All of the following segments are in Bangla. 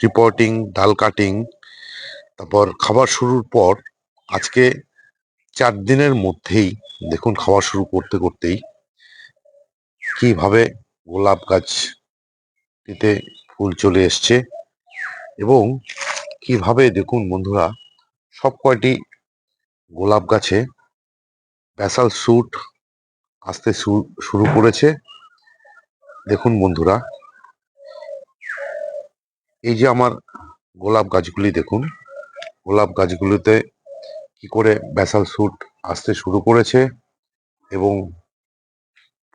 রিপোর্টিং ডাল কাটিং তারপর খাবার শুরুর পর আজকে চার দিনের মধ্যেই দেখুন খাওয়া শুরু করতে করতেই কীভাবে গোলাপ গাছটিতে ফুল চলে এসছে এবং কীভাবে দেখুন বন্ধুরা সব কয়টি গোলাপ গাছে ব্যাসাল স্যুট আসতে শুরু করেছে। দেখুন বন্ধুরা এই যে আমার গোলাপ গাছগুলি দেখুন, গোলাপ গাছগুলিতে কি করে ব্যাসাল স্যুট আসতে শুরু করেছে এবং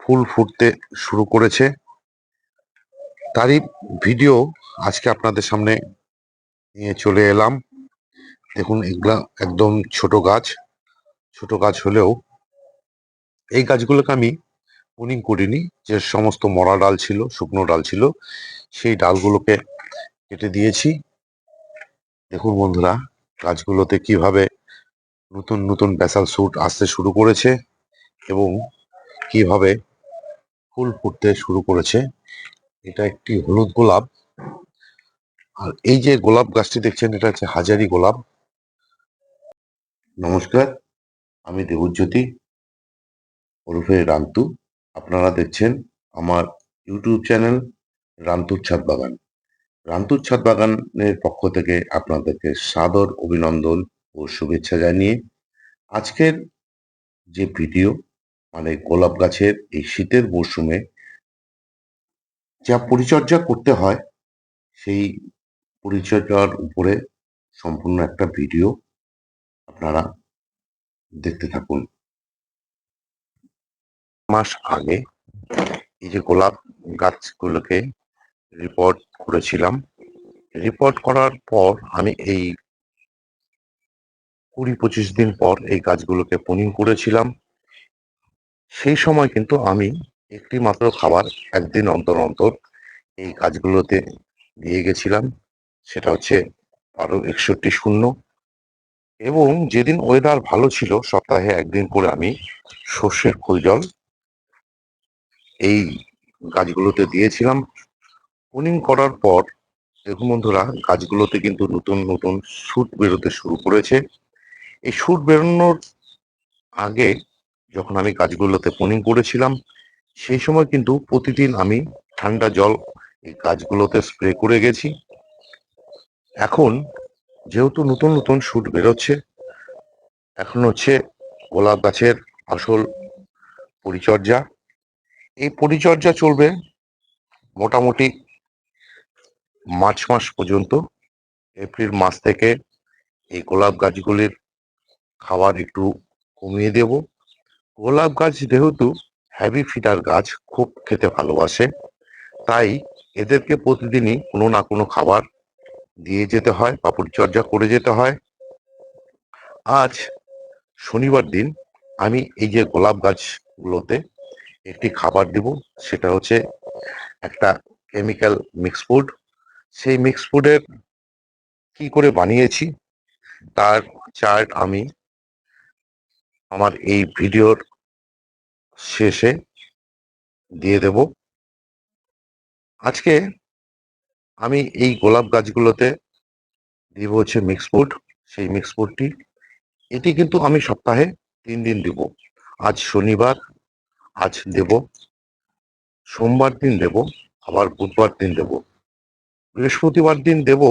ফুল ফুটতে শুরু করেছে, তারই ভিডিও আজকে আপনাদের সামনে নিয়ে চলে এলাম। দেখুন এগুলা একদম ছোট গাছ ছোট গাছ হলেও এই গাছগুলোকে আমি পুনিং করিনি, যে সমস্ত মরা ডাল ছিল, শুকনো ডাল ছিল, সেই ডালগুলোকে কেটে দিয়েছি। দেখুন বন্ধুরা, গাছগুলোতে কীভাবে নতুন নতুন ব্যাসাল স্যুট আসতে শুরু করেছে এবং কীভাবে ফুল ফুটতে শুরু করেছে। এটা একটি হলুদ গোলাপ। আর এই যে গোলাপ গাছটি দেখছেন, এটা হচ্ছে হাজারি গোলাপ। নমস্কার, আমি দেবজ্যোতি, ওরফে রান্তু। আপনারা দেখছেন আমার ইউটিউব চ্যানেল রান্তুর ছাদ বাগান। রান্তুর ছাদ বাগানের পক্ষ থেকে আপনাদেরকে সাদর অভিনন্দন ও শুভেচ্ছা জানিয়ে আজকের যে ভিডিও মানে গোলাপ গাছের এই শীতের মরশুমে যা পরিচর্যা করতে হয়, সেই পরিচর্যার উপরে সম্পূর্ণ একটা ভিডিও আপনারা দেখতে থাকুন। মাস আগে এই যে গোলাপ গাছগুলোকে রিপোর্ট করেছিলাম। রিপোর্ট করার পর আমি এই কুড়ি পঁচিশ দিন পর এই গাছগুলোকে পুনিং করেছিলাম। সেই সময় কিন্তু আমি একটি মাত্র খাবার একদিন অন্তর অন্তর এই গাছগুলোতে দিয়ে গেছিলাম। সেটা হচ্ছে আরও একষট্টি শূন্য। এবং যেদিন ওয়েদার ভালো ছিল, সপ্তাহে একদিন করে আমি সর্ষের খোল জল এই গাছগুলোতে দিয়েছিলাম। পুনিং করার পর, দেখুন বন্ধুরা গাছগুলোতে কিন্তু নতুন নতুন শুট বেরোতে শুরু করেছে। এই শুট বেরোনোর আগে যখন আমি গাছগুলোতে পুনিং করেছিলাম, সেই সময় কিন্তু প্রতিদিন আমি ঠান্ডা জল এই গাছগুলোতে স্প্রে করে গেছি। এখন যেহেতু নতুন নতুন শুট বেরোচ্ছে, এখন হচ্ছে গোলাপ গাছের আসল পরিচর্যা। এই পরিচর্যা চলবে মোটামুটি মার্চ মাস পর্যন্ত এপ্রিল মাস থেকে এই গোলাপ গাছগুলির খাবার একটু কমিয়ে দেব। গোলাপ গাছ যেহেতু হ্যাভি ফিডার গাছ, খুব খেতে ভালোবাসে, তাই এদেরকে প্রতিদিনই কোনো না কোনো খাবার দিয়ে যেতে হয় বা পরিচর্যা করে যেতে হয়। আজ শনিবার দিন আমি এই যে গোলাপ গাছগুলোতে একটি খাবার দিব, সেটা হচ্ছে একটা কেমিক্যাল মিক্স ফুড সেই মিক্স ফুডের কি করে বানিয়েছি, তার চার্ট আমি আমার এই ভিডিওর শেষে দিয়ে দেব। আজকে আমি এই গোলাপ গাছগুলোতে দিব হচ্ছে মিক্স ফুড সেই মিক্স ফুডটি এটি কিন্তু আমি সপ্তাহে তিন দিন দিব। আজ শনিবার, আজ দেব। সোমবার দিন দেব, আবার বুধবার দিন দেব। বৃহস্পতিবার দিন দেব।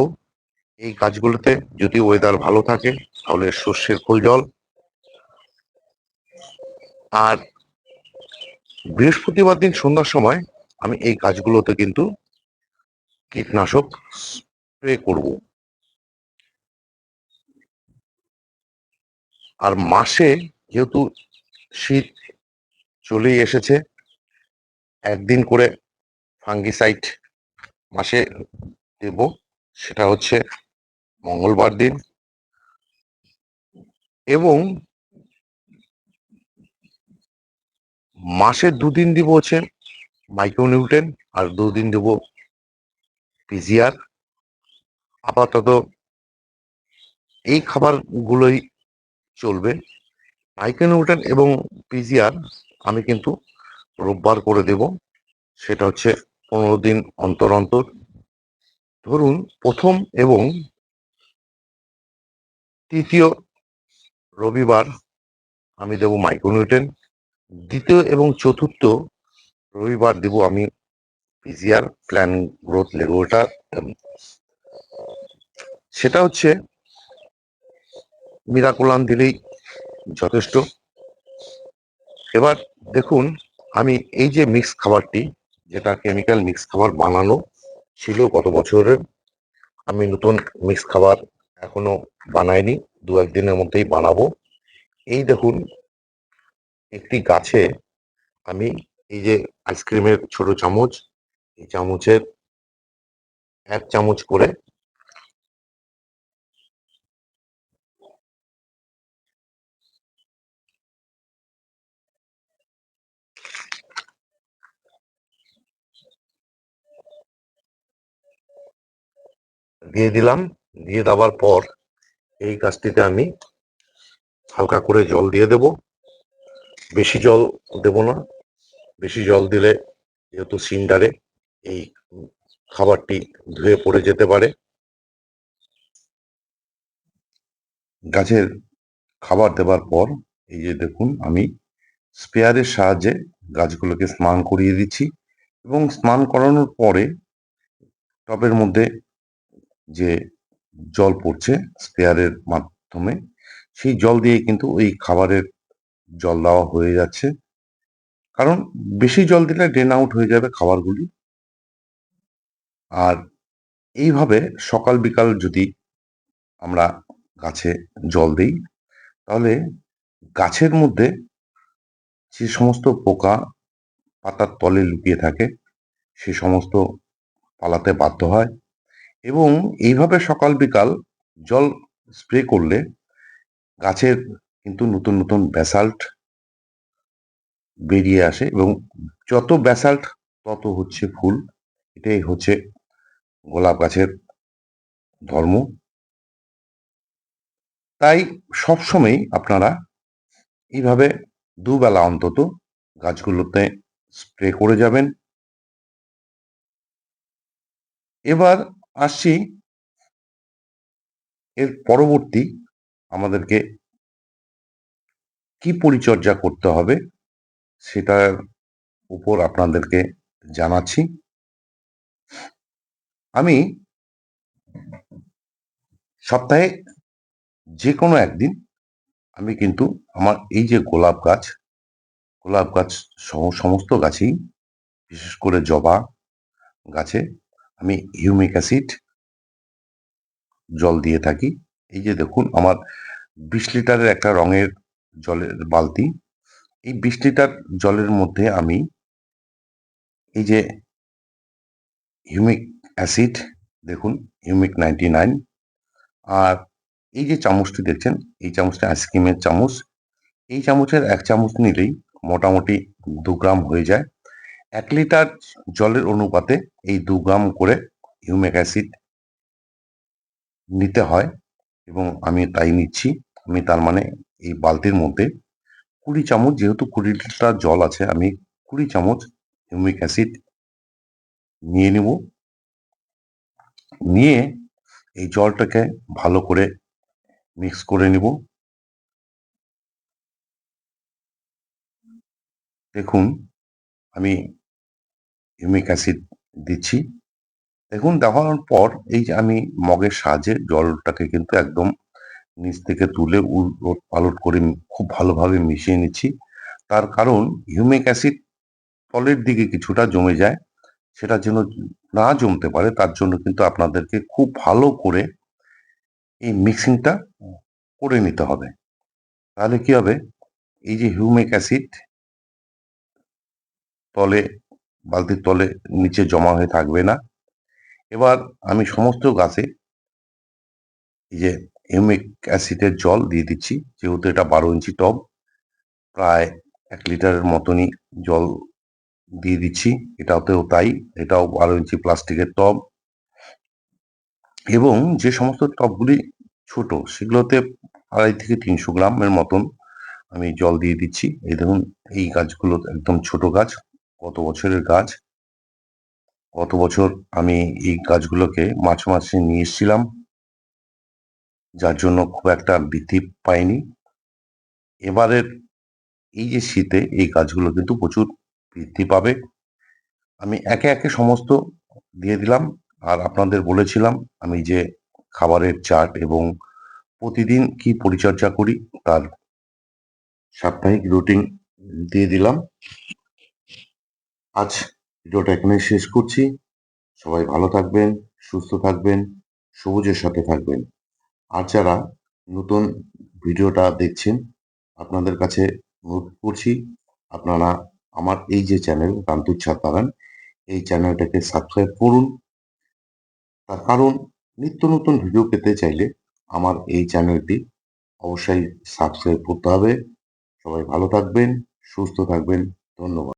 এই গাছগুলোতে যদি ওয়েদার ভালো থাকে, তাহলে সর্ষের খোল জল। আর বৃহস্পতিবার দিন সন্ধ্যার সময় আমি এই গাছগুলোতে কিন্তু কীটনাশক স্প্রে করব। আর মাসে যেহেতু শীত চলেই এসেছে, একদিন করে ফাঙ্গিসাইড মাসে দেব, সেটা হচ্ছে মঙ্গলবার দিন। এবং মাসে দুদিন দিব হচ্ছে মাইক্রোনিউট্রেন, আর দুদিন দেব পিজিআর। আপাতত এই খাবারগুলোই চলবে। মাইক্রোনিউট্রেন এবং পিজিআর আমি কিন্তু রোববার করে দেব, সেটা হচ্ছে পনেরো দিন অন্তর অন্তর। ধরুন প্রথম এবং তৃতীয় রবিবার আমি দেবো মাইক্রোনিউট্রেন। দ্বিতীয় এবং চতুর্থ রবিবার দেবো আমি পিজিআর প্ল্যান গ্রোথ লেগোটা। সেটা হচ্ছে মিরাকুলান দিলেই যথেষ্ট। এবার দেখুন আমি এই যে মিক্স খাবারটি যেটা কেমিক্যাল মিক্স খাবার বানানো ছিল গত বছরের আমি নতুন মিক্স খাবার এখনও বানাইনি, দু একদিনের মধ্যেই বানাবো। এই দেখুন, একটি গাছে আমি এই যে আইসক্রিমের ছোট চামচ, এই চামচের এক চামচ করে দিয়ে দিলাম। দিয়ে দেওয়ার পর এই গাছটিতে আমি হালকা করে জল দিয়ে দেব। বেশি জল দেব না। বেশি জল দিলে যেহেতু সিন্ডারে এই খাবারটি ধুয়ে পড়ে যেতে পারে। গাছের খাবার দেবার পর এই যে দেখুন, আমি স্পেয়ারের সাহায্যে গাছগুলোকে স্নান করিয়ে দিচ্ছি এবং স্নান করানোর পরে টবের মধ্যে যে জল পড়ছে স্পেয়ারের মাধ্যমে, সেই জল দিয়ে কিন্তু ওই খাবারের জল দেওয়া হয়ে যাচ্ছে। কারণ বেশি জল দিলে ড্রেন আউট হয়ে যাবে খাবারগুলি। আর এইভাবে সকাল বিকাল যদি আমরা গাছে জল দিই, তাহলে গাছের মধ্যে যে সমস্ত পোকা পাতার তলে লুকিয়ে থাকে, সে সমস্ত পালাতে বাধ্য হয়। এবং এইভাবে সকাল বিকাল জল স্প্রে করলে গাছের কিন্তু নতুন নতুন ব্যাসাল্ট বেরিয়ে আসে এবং যত ব্যাসাল্ট তত হচ্ছে ফুল। এটাই হচ্ছে গোলাপ গাছের ধর্ম। তাই সবসময় আপনারা এইভাবে দুবেলা অন্তত গাছগুলোতে স্প্রে করে যাবেন। এবার আসছি এর পরবর্তী আমাদেরকে কি পরিচর্যা করতে হবে সেটার উপর আপনাদেরকে জানাচ্ছি। আমি সপ্তাহে যে কোনো একদিন আমি কিন্তু আমার এই যে গোলাপ গাছ গোলাপ গাছ সহ সমস্ত গাছেই, বিশেষ করে জবা গাছে আমি হিউমিক অ্যাসিড জল দিয়ে থাকি। এই যে দেখুন, আমার বিশ লিটারের একটা রঙের জলের বালতি। এই বিশ লিটার জলের মধ্যে আমি এই যে হিউমিক অ্যাসিড দেখুন হিউমিক নাইনটি নাইন আর এই যে চামচটি দেখছেন, এই চামচটা আইসক্রিমের চামচ। এই চামচের এক চামচ নিলেই মোটামুটি দু গ্রাম হয়ে যায়। এক লিটার জলের অনুপাতে এই দু গ্রাম করে হিউমিক অ্যাসিড নিতে হয় এবং আমি তাই নিচ্ছি। আমি তার মানে এই বালতির মধ্যে কুড়ি চামচ, যেহেতু কুড়ি লিটার জল আছে, আমি কুড়ি চামচ হিউমিক অ্যাসিড নিয়ে নেব। নিয়ে এই জলটাকে ভালো করে মিক্স করে নেব। দেখুন, আমি হিউমিক অ্যাসিড দিচ্ছি। দেখুন দেওয়ার পর এই যে আমি মগের সাহায্যে জলটাকে কিন্তু একদম নিচ থেকে তুলে উলট পালট করে খুব ভালোভাবে মিশিয়ে নিচ্ছি। তার কারণ হিউমিক অ্যাসিড তলের দিকে কিছুটা জমে যায়, সেটা যেন না জমতে পারে, তার জন্য কিন্তু আপনাদেরকে খুব ভালো করে এই মিক্সিংটা করে নিতে হবে। তাহলে কি হবে? এই যে হিউমিক অ্যাসিড তলে বালতির তলে নিচে জমা হয়ে থাকবে না। এবার আমি সমস্ত গাছে এই যে হিউমিক অ্যাসিডের জল দিয়ে দিচ্ছি, যেহেতু এটা বারো ইঞ্চি টব, প্রায় এক লিটারের মতনই জল দিয়ে দিচ্ছি। এটাতেও তাই, এটাও বারো ইঞ্চি প্লাস্টিকের টব। এবং যে সমস্ত টবগুলি ছোট, সেগুলোতে আড়াই থেকে তিনশো গ্রামের মতন আমি জল দিয়ে দিচ্ছি। এই দেখুন, এই গাছগুলো একদম ছোট গাছ। কত বছরের গাছ গত বছর আমি এই গাছগুলোকে মাঝে মাঝে নিয়ে এসেছিলাম, যার জন্য খুব একটা বৃদ্ধি পাইনি। এবারের এই যে শীতে এই গাছগুলো কিন্তু প্রচুর বৃদ্ধি পাবে। আমি একে একে সমস্ত দিয়ে দিলাম, আর আপনাদের বলেছিলাম আমি যে খাবারের চার্ট এবং প্রতিদিন কি পরিচর্যা করি, তার সাপ্তাহিক রুটিন দিয়ে দিলাম। আজ ভিডিওটা এখানে শেষ করছি। সবাই ভালো থাকবেন, সুস্থ থাকবেন, সবুজের সাথে থাকবেন। আর যারা নতুন ভিডিওটা দেখছেন, আপনাদের কাছে অনুরোধ করছি, আপনারা আমার এই যে চ্যানেল কান্তুর বাগান এই চ্যানেলটাকে সাবস্ক্রাইব করুন। তার কারণ, নিত্য নতুন ভিডিও পেতে চাইলে আমার এই চ্যানেলটি অবশ্যই সাবস্ক্রাইব করতে হবে। সবাই ভালো থাকবেন, সুস্থ থাকবেন, ধন্যবাদ।